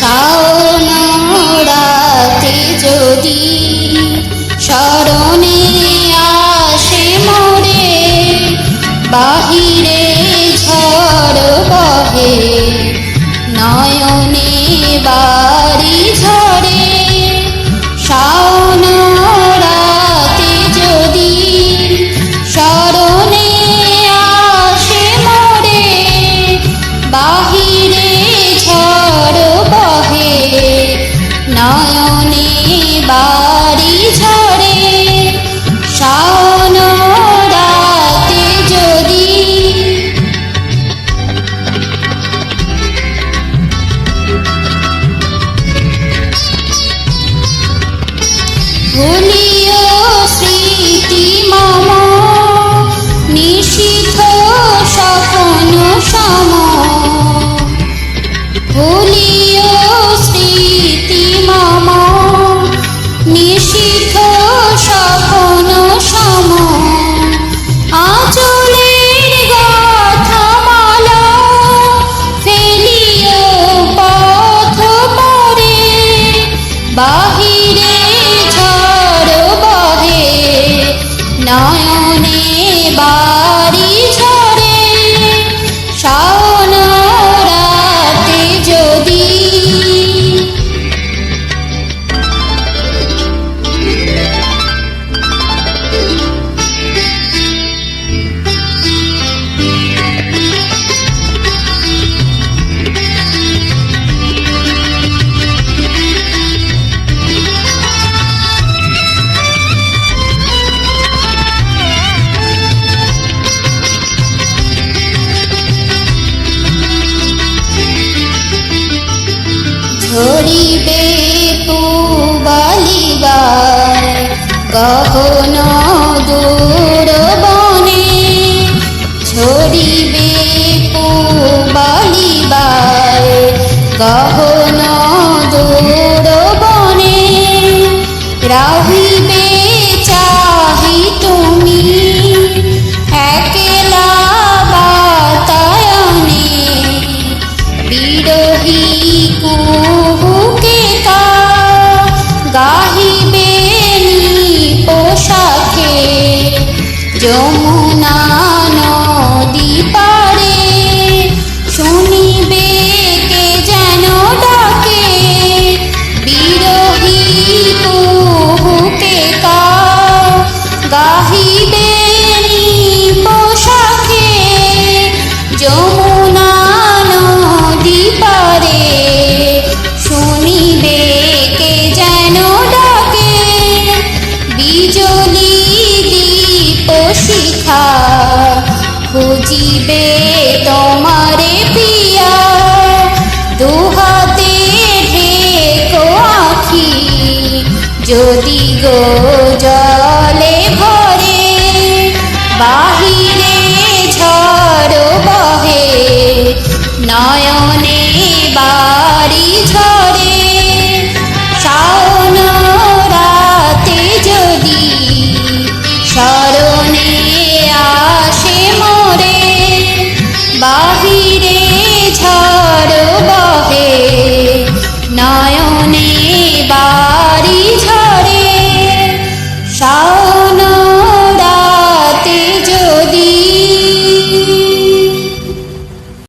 শাওন রাতে যদি স্মরণে আসে মরে বাহিরে ঝড় বহে নয়নে বা বাহিরে ঝড় বহে নয়নে বা ঝরিবে পুবালিবার গহন দূর বনে ঝরিবে পুবালিবার গহন যমুনা খুঁজিবে তোমারে পিয়া দুহাতে ঢেকো আখি যদি গো জলে ভরে বাহিরে ঝড় বহে নয়নে স্মরণে আসে মোরে বাহিরে